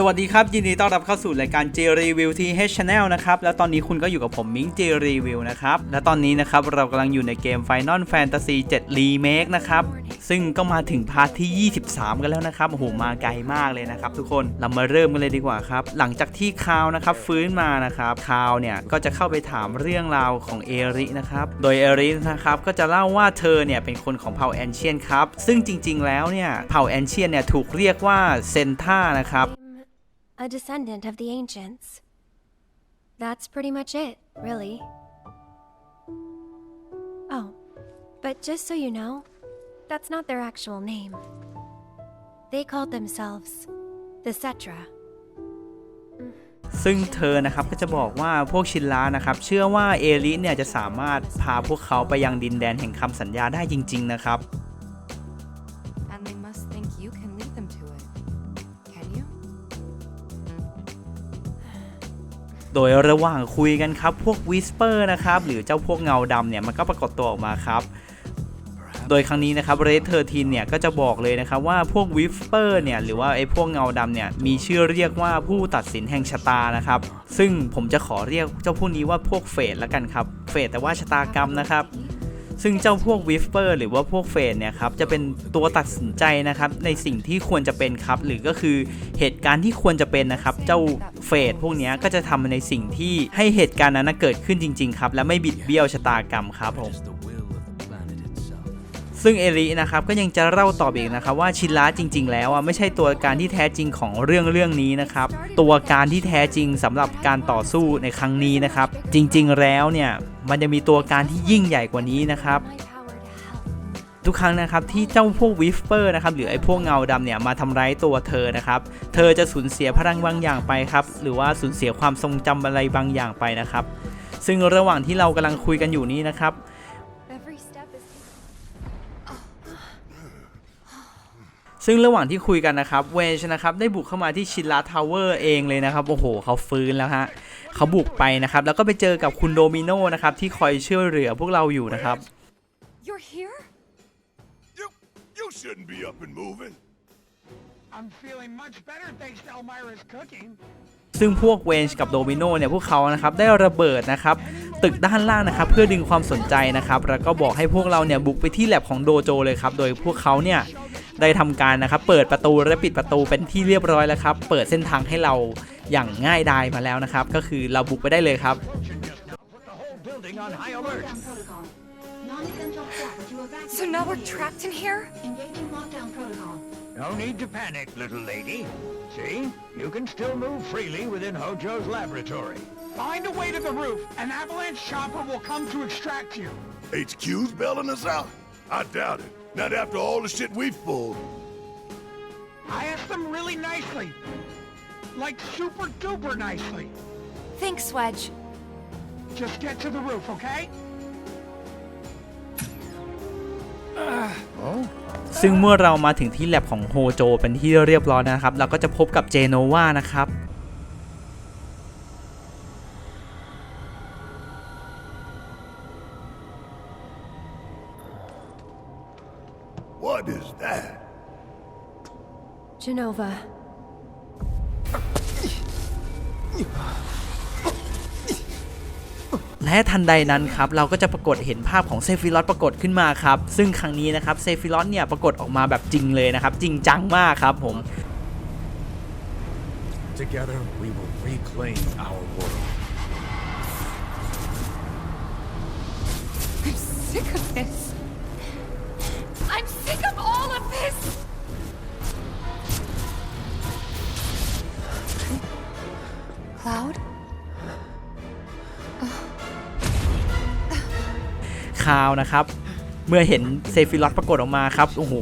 สวัสดีครับ ยินดีต้อนรับเข้าสู่รายการ J Review ที่ H Channel นะครับ แล้วตอนนี้คุณก็อยู่กับผมมิง J Review นะครับ และตอนนี้นะครับ เรากำลังอยู่ในเกม Final Fantasy 7 Remake นะครับ ซึ่งก็มาถึงพาร์ทที่ 23 กันแล้วนะครับ โอ้โห มาไกลมากเลยนะครับทุกคนเรามาเริ่มกันเลยดีกว่าครับ หลังจากที่คาวนะครับฟื้นมานะครับคาวเนี่ยก็จะเข้าไปถามเรื่องราวของเอรินะครับโดยเอรินะครับก็จะเล่าว่าเธอเนี่ยเป็นคนของเผ่าแอนเชียนครับซึ่งจริง ๆ แล้วเนี่ยเผ่าแอนเชียนเนี่ยถูกเรียกว่าเซนท่านะครับ a descendant of the ancients. That's pretty much it, really. Oh, but just so you know, that's not their actual name. They called themselves the Cetra. ซึ่งเธอนะครับก็จะบอกว่าพวกชินล้านะครับ เชื่อว่าเอลิเนี่ยจะสามารถพาพวกเขาไปยังดินแดนแห่งคำสัญญาได้จริง ๆ นะครับ And they must think you can lead โดยระหว่างคุยกันครับ พวกวิสเปอร์นะครับ หรือเจ้าพวกเงาดำเนี่ย มันก็ปรากฏตัวออกมาครับ โดยครั้งนี้นะครับเรดเทอร์ทีนเนี่ย ก็จะบอกเลยนะครับว่าพวกวิสเปอร์เนี่ย หรือว่าไอ้พวกเงาดำเนี่ย มีชื่อเรียกว่าผู้ตัดสินแห่งชะตานะครับ ซึ่งผมจะขอเรียกเจ้าพวกนี้ว่าพวกเฟดละกันครับ เฟดแต่ว่าชะตากรรมนะครับ ซึ่งเจ้าพวกวิฟเปอร์หรือว่าพวกเฟดเนี่ยครับจะเป็นตัวตัดสินใจนะครับในสิ่งที่ควรจะเป็นครับ หรือก็คือเหตุการณ์ที่ควรจะเป็นนะครับ เจ้าเฟดพวกนี้ก็จะทำในสิ่งที่ให้เหตุการณ์นั้นเกิดขึ้นจริง ๆ ครับ และไม่บิดเบี้ยวชะตากรรมครับผม ซึ่งเอรินะครับก็ยังจะเล่าต่ออีกนะครับว่าชินล้าจริง ๆ แล้วอะไม่ใช่ตัวการที่แท้จริงของเรื่องเรื่องนี้นะครับตัวการที่แท้จริงสำหรับการต่อสู้ในครั้งนี้นะครับจริง ๆ แล้วเนี่ยมันจะมีตัวการที่ยิ่งใหญ่กว่านี้นะครับทุกครั้งนะครับที่เจ้าพวกวิสเปอร์นะครับหรือไอ้พวกเงาดำเนี่ยมาทำร้ายตัวเธอนะครับเธอจะสูญเสียพลังบางอย่างไปครับหรือว่าสูญเสียความทรงจำอะไรบางอย่างไปนะครับ ซึ่งระหว่างที่เรากำลังคุยกันอยู่นี้นะครับ ซึ่งระหว่างที่คุยกันนะครับเวชนะครับได้บุกเข้ามาที่ชินลาทาวเวอร์เองเลยนะครับ โอ้โห เขาฟื้นแล้วฮะเขาบุกไปนะครับ แล้วก็ไปเจอกับคุณโดมิโนนะครับ ที่คอยช่วยเหลือพวกเราอยู่นะครับ You're here? You you shouldn't be up and moving. I'm feeling much better thanks to Elmira's cooking. ซึ่งพวกเวนช์กับโดมิโนเนี่ยพวกเขานะครับได้ระเบิดนะครับตึกด้านล่างนะครับเพื่อดึงความสนใจนะครับแล้วก็บอกให้พวกเราเนี่ยบุกไปที่แลบของโดโจเลยครับโดยพวกเขาเนี่ย ได้ทำการนะครับเปิดประตูและปิดประตูเป็นที่เรียบร้อยแล้วครับ เปิดเส้นทางให้เราอย่างง่ายดายมาแล้วนะครับ ก็คือเราบุกไปได้เลยครับ Put the whole building on high alert. protocol. Non-essential staff to evacuate. So now we're trapped in here? Engaging lockdown protocol. No need to panic, little lady. See? You can still move freely within Hojo's laboratory. Find a way to the roof. An avalanche chopper will come to extract you. HQ's bailing us out. I doubt it. Not after all the shit we've pulled. I asked them really nicely. Like super duper nicely. Thanks, Wedge. Just get to the roof, okay? ซึ่งเมื่อเรามาถึงที่แลบของโฮโจเป็นที่เรียบร้อยนะครับ เราก็จะพบกับเจโนวานะครับ What is that? Genova. และทันใดนั้นครับเราก็จะปรากฏเห็นภาพของเซฟิลอสปรากฏขึ้นมาครับซึ่งครั้งนี้นะครับเซฟิลอสเนี่ยปรากฏออกมาแบบจริงเลยนะครับ จริงจังมากครับผม Together, we will reclaim our world. าวนะครับ เมื่อเห็นเซฟิลอสปรากฏออกมาครับ โอ้โห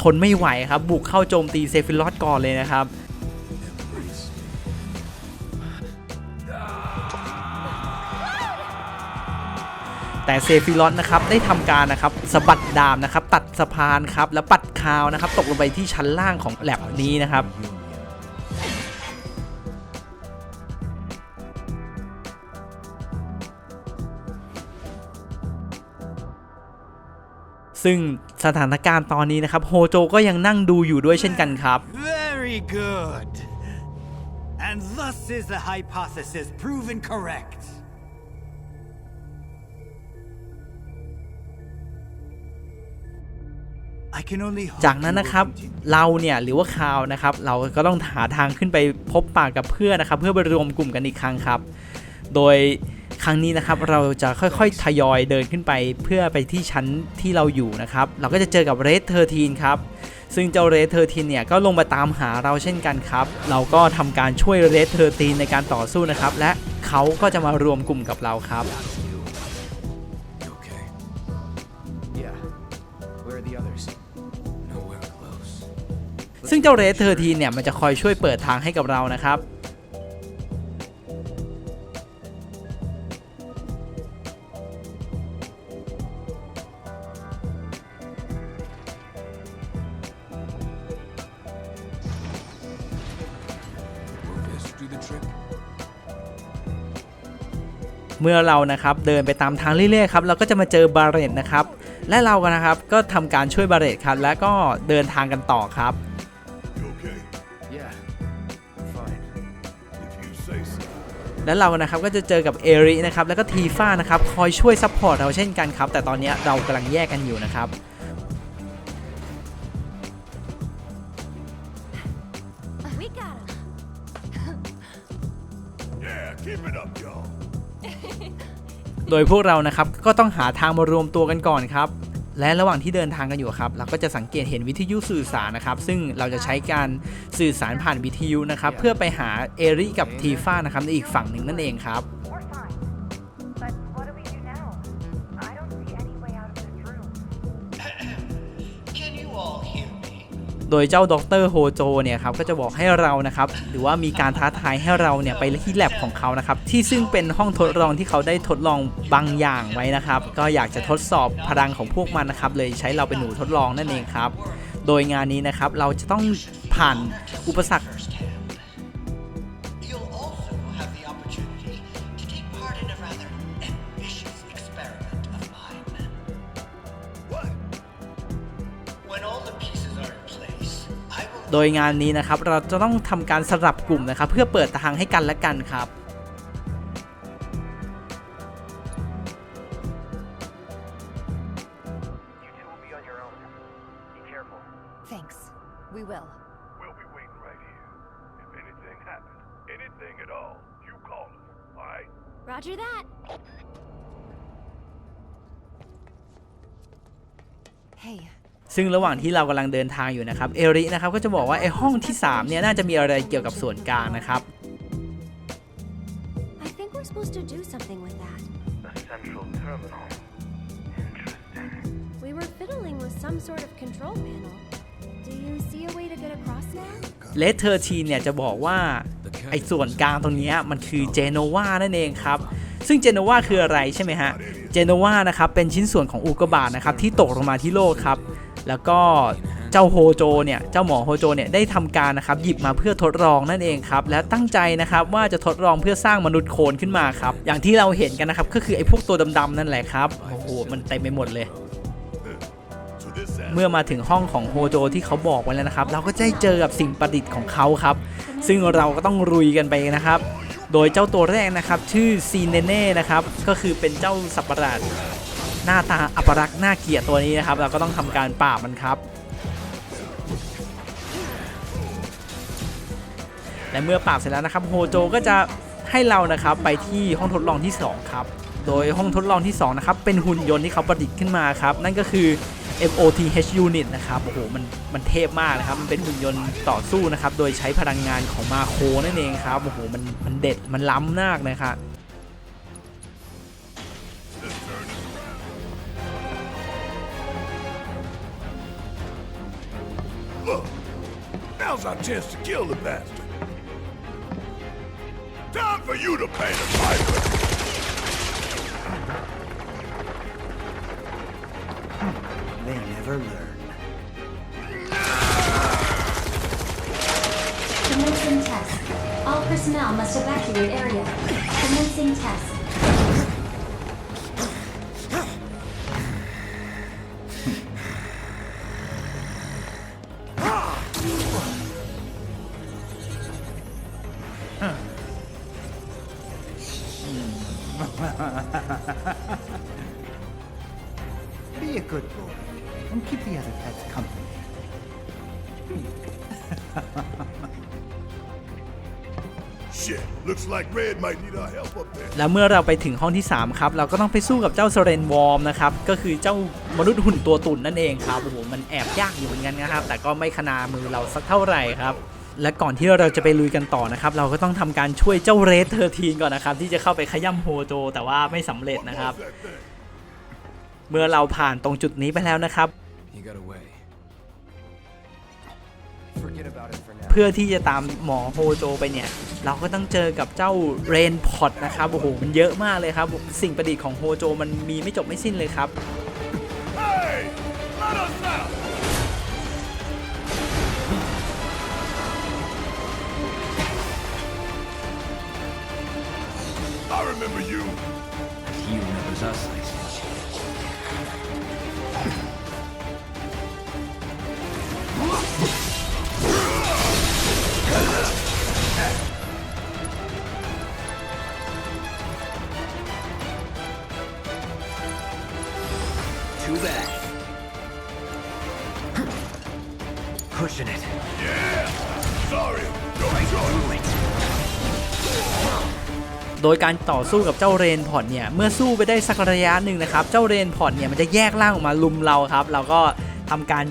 ทนไม่ไหวครับ บุกเข้าโจมตีเซฟิลอสก่อนเลยนะครับ แต่เซฟิลอสนะครับได้ทำการนะครับสะบัดดาบนะครับ ตัดสะพานครับ แล้วปัดคาวนะครับ ตกลงไปที่ชั้นล่างของแลบนี้นะครับ ซึ่งสถานการณ์ตอนนี้นะครับโฮโจก็ยังนั่งดูอยู่ด้วยเช่นกันครับ Very good. And thus is the hypothesis proven correct. I can only hope จากนั้น you will นะครับ continue. เราเนี่ยหรือว่าคาวนะครับ เราก็ต้องหาทางขึ้นไปพบปากกับเพื่อนนะครับ เพื่อไปรวมกลุ่มกันอีกครั้งครับ โดย ครั้งนี้นะครับเราจะค่อยๆ ทยอยเดินขึ้นไปเพื่อไปที่ชั้นที่เราอยู่นะครับ เราก็จะเจอกับเรดเทอร์ทีนครับ ซึ่งเจ้าเรดเทอร์ทีนเนี่ยก็ลงมาตามหาเราเช่นกันครับ เราก็ทำการช่วยเรดเทอร์ทีนในการต่อสู้นะครับ และเขาก็จะมารวมกลุ่มกับเราครับ You okay? Yeah. Where are the others? Nowhere close. ซึ่งเจ้าเรดเทอร์ทีนเนี่ยมันจะคอยช่วยเปิดทางให้กับเรานะครับ มื่อเรานะครับเดินไปตามทางเรื่อยๆครับเราก็จะมาเจอบาเรตนะครับและเรากันนะครับก็ทำการช่วยบาเรตครับและก็เดินทางกันต่อครับ You okay? Yeah. I'm fine. If you say so. และเรานะครับก็จะเจอกับเอรินะครับแล้วก็ทีฟ้านะครับคอยช่วยซัพพอร์ตเราเช่นกันครับแต่ตอนนี้เรากำลังแยกกันอยู่นะครับ โดยพวกเรานะครับก็ต้องหาทางมารวมตัวกันก่อนครับ และระหว่างที่เดินทางกันอยู่ครับ เราก็จะสังเกตเห็นวิทยุสื่อสารนะครับ ซึ่งเราจะใช้การสื่อสารผ่านวิทยุนะครับ เพื่อไปหาเอริกับทีฟ้านะครับในอีกฝั่งหนึ่งนั่นเองครับ โดยเจ้าดรโฮโจเนี่ยครับก็จะบอกให้เรานะครับหรือว่ามีการท้าทายให้เราเนี่ยไปที่แลบของเขานะครับที่ซึ่งเป็นห้องทดลองที่เขาได้ทดลองบางอย่างไว้นะครับ ก็อยากจะทดสอบพลังของพวกมันนะครับเลยใช้เราเป็นหนูทดลองนั่นเองครับ โดยงานนี้นะครับเราจะต้องผ่านอุปสรรค โดยงานนี้นะครับเราจะต้องทำการสลับกลุ่มนะครับเพื่อเปิดทางให้กันและกันครับ You two will be on your own. Be careful. Thanks. We will. We'll be waiting right here. If anything happens, anything at all, you call us, alright? Roger that. Hey, ซึ่งระหว่างที่เรากำลังเดินทางอยู่นะครับ เอรินะครับก็จะบอกว่าไอ้ห้องที่3เนี่ยน่าจะมีอะไรเกี่ยวกับส่วนกลางนะครับ I think we're supposed to do something with that. The central terminal. Interesting. We were fiddling with some sort of control panel. Do you see a way to get across now? เลเทอร์ทีเนี่ยจะบอกว่าไอ้ส่วนกลางตรงเนี้ยมันคือเจโนวานั่นเองครับ ซึ่งเจโนวาคืออะไรใช่ไหมฮะ เจโนวานะครับเป็นชิ้นส่วนของอุกกาบาตนะครับที่ตกลงมาที่โลกครับ แล้วก็เจ้าโฮโจเนี่ยเจ้าหมอโฮโจเนี่ยได้ทำการนะครับหยิบมาเพื่อทดลองนั่นเองครับและตั้งใจนะครับว่าจะทดลองเพื่อสร้างมนุษย์โคลนขึ้นมาครับอย่างที่เราเห็นกันนะครับก็คือไอ้พวกตัวดำๆนั่นแหละครับโอ้โหมันเต็มไปหมดเลยเมื่อมาถึงห้องของโฮโจที่เขาบอกไว้แล้วนะครับ เราก็จะได้เจอกับสิ่งประดิษฐ์ของเขาครับ ซึ่งเราก็ต้องรุยกันไปนะครับ โดยเจ้าตัวแรกนะครับ ชื่อซีเนเน่นะครับ ก็คือเป็นเจ้าสัตว์ประหลาด หน้าตาอัปรักษ์น่าเกลียดตัวนี้นะครับ เราก็ต้องทำการปราบมันครับ และเมื่อปราบเสร็จแล้วนะครับโฮโจก็จะให้เรานะครับไปที่ห้องทดลองที่ 2 ครับ โดยห้องทดลองที่2นะครับเป็นหุ่นยนต์ที่เขาประดิษฐ์ขึ้นมาครับ นั่นก็คือ MOTH unit นะครับโอ้โหมันมันเทพมากนะครับ มันเป็นหุ่นยนต์ต่อสู้นะครับ โดยใช้พลังงานของมาโคนั่นเองครับโอ้โหมันมันเด็ดมันล้ำมากนะครับ our chance to kill the bastard. Time for you to pay the piper. They never learn. Commencing test. All personnel must evacuate area. Commencing test. แล้วเมื่อเราไปถึงห้องที่ 3 ครับ เราก็ต้องไปสู้กับเจ้าเซเรนวอร์มนะครับ ก็คือเจ้ามนุษย์หุ่นตัวตุ่นนั่นเองครับโอ้โหมันแอบยากอยู่เหมือนกันนะครับ แต่ก็ไม่ขนามือเราสักเท่าไหร่ครับและก่อนที่เราจะไปลุยกันต่อนะครับ เราก็ต้องทำการช่วยเจ้าเรสเทอร์ทีนก่อนนะครับ ที่จะเข้าไปขย่ำโฮโจ แต่ว่าไม่สำเร็จนะครับ That thing. เมื่อเราผ่านตรงจุดนี้ไปแล้วนะครับ He got away. Forget about it for now. เพื่อที่จะตามหมอโฮโจไปเนี่ย เราก็ต้องเจอกับเจ้าเรนพอตนะครับโอ้โหมันเยอะมากเลยครับ สิ่งประดิษฐ์ของโฮโจมันมีไม่จบไม่สิ้นเลยครับ Too bad. Pushing it. Yeah! Sorry. Don't join. โดยการต่อสู้กับเจ้าเรนพอร์ตเนี่ยเมื่อสู้ไปได้สักระยะหนึ่งนะครับ เจ้าเรนพอร์ตเนี่ยมันจะแยกร่างออกมาลุมเราครับ เราก็ทำการ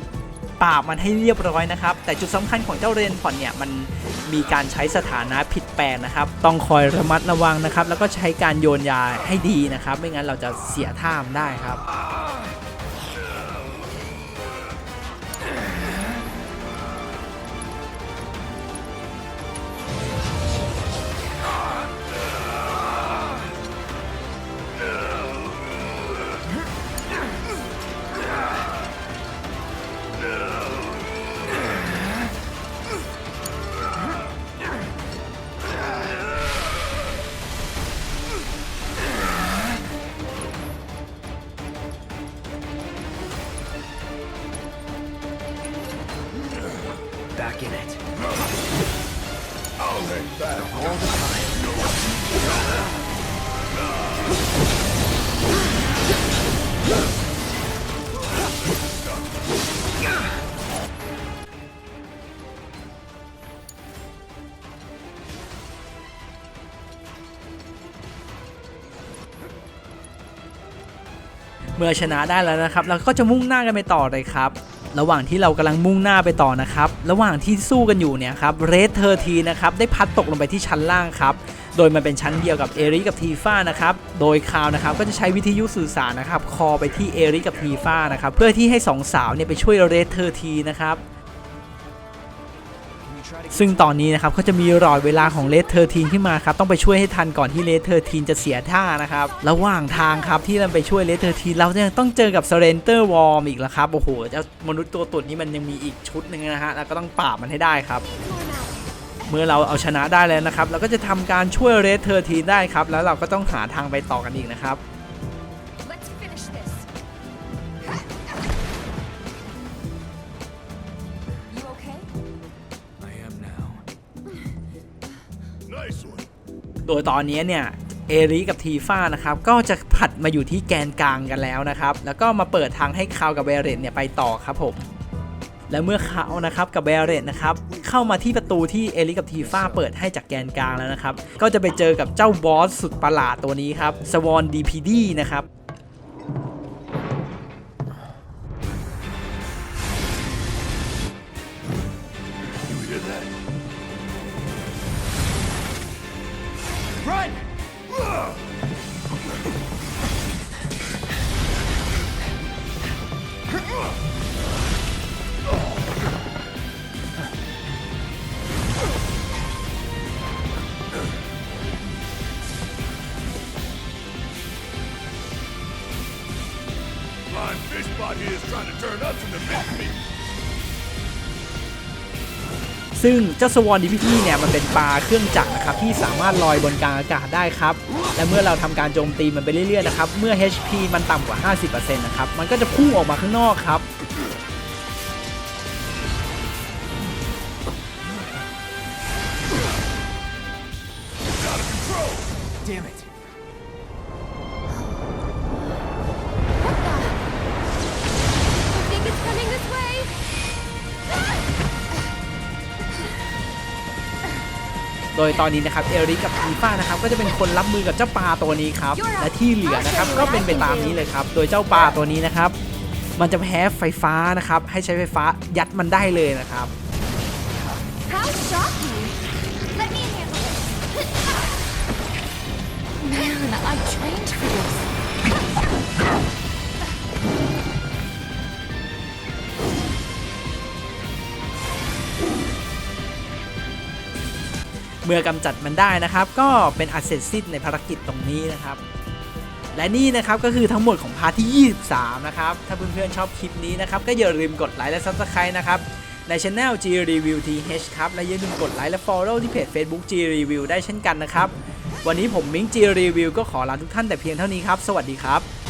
ปราบมันให้เรียบร้อยนะครับ แต่จุดสำคัญของเจ้าเรนพอร์ตเนี่ยมันมีการใช้สถานะผิดแปลงนะครับ ต้องคอยระมัดระวังนะครับ แล้วก็ใช้การโยนยาให้ดีนะครับ ไม่งั้นเราจะเสียท่ามได้ครับ Back in it. I'll hang back. All the time. Q เมื่อชนะได้แล้วนะครับ เราก็จะมุ่งหน้ากันไปต่อเลยครับ ระหว่างที่เรากำลังมุ่งหน้าไปต่อนะครับ ระหว่างที่สู้กันอยู่เนี่ยครับเรดเทอร์ทีนะครับได้พัดตกลงไปที่ชั้นล่างครับโดยมันเป็นชั้นเดียวกับเอริกับทีฟ้านะครับ โดยคาวนะครับก็จะใช้วิทยุสื่อสารนะครับ คอไปที่เอริกับทีฟ้านะครับ เพื่อที่ให้สองสาวเนี่ยไปช่วยเรดเทอร์ทีนะครับ ซึ่งตอนนี้นะครับก็จะมีรอยเวลาของเลสเทอร์ทีนขึ้นมาครับต้องไปช่วยให้ทันก่อนที่เลสเทอร์ทีนจะเสียท่านะครับระหว่างทางครับที่เราไปช่วยเลสเทอร์ทีนเรายังต้องเจอกับเซเรนเตอร์วอร์มอีกแล้วครับโอ้โหเจ้ามนุษย์ตัวตุ่นนี้มันยังมีอีกชุดหนึ่งนะฮะแล้วก็ต้องปราบมันให้ได้ครับเมื่อเราเอาชนะได้แล้วนะครับ เราก็จะทำการช่วยเรสเทอร์ทีนได้ครับ แล้วเราก็ต้องหาทางไปต่อกันอีกนะครับ โดยตอนนี้เนี่ยเอริกับทีฟ้านะครับก็จะผัดมาอยู่ที่แกนกลางกันแล้วนะครับ แล้วก็มาเปิดทางให้คาวกับเบเรตเนี่ยไปต่อครับผมและเมื่อเขานะครับกับเบเรตนะครับเข้ามาที่ประตูที่เอริกับทีฟ้าเปิดให้จากแกนกลางแล้วนะครับ ก็จะไปเจอกับเจ้าบอสสุดประหลาดตัวนี้ครับสวอนดีพีดีนะครับ ซึ่งเจ้าสวอนดีพีทีเนี่ยมันเป็นปลาเครื่องจักรนะครับที่สามารถลอยบนกลางอากาศได้ครับ และเมื่อเราทำการโจมตีมันไปเรื่อยๆนะครับ เมื่อ HP มันต่ำกว่า 50%นะครับ มันก็จะพุ่งออกมาข้างนอกครับ Damn it. โดยตอนนี้นะครับเอริกกับทีฟ้านะครับก็จะเป็นคนรับมือกับเจ้าปลาตัวนี้ครับและที่เหลือนะครับก็เป็นไปตามนี้เลยครับโดยเจ้าปลาตัวนี้นะครับ มันจะแพ้ไฟฟ้านะครับให้ใช้ไฟฟ้ายัดมันได้เลยนะครับ เมื่อกำจัดมันได้นะครับ ก็เป็นอัเสร็จสิ้นในภารกิจตรงนี้นะครับและนี่นะครับก็คือทั้งหมดของพาร์ทที่ 23 นะครับ ถ้าเพื่อนๆชอบคลิปนี้นะครับ ก็อย่าลืมกดไลค์และ Subscribe นะครับ ในช anel G Review TH ครับ และอย่าลืมกดไลค์และ Follow ที่เพจ Facebook G Review ได้เช่นกันนะครับ วันนี้ผมมิ้ง G Review ก็ขอลาทุกท่านแต่เพียงเท่านี้ครับ สวัสดีครับ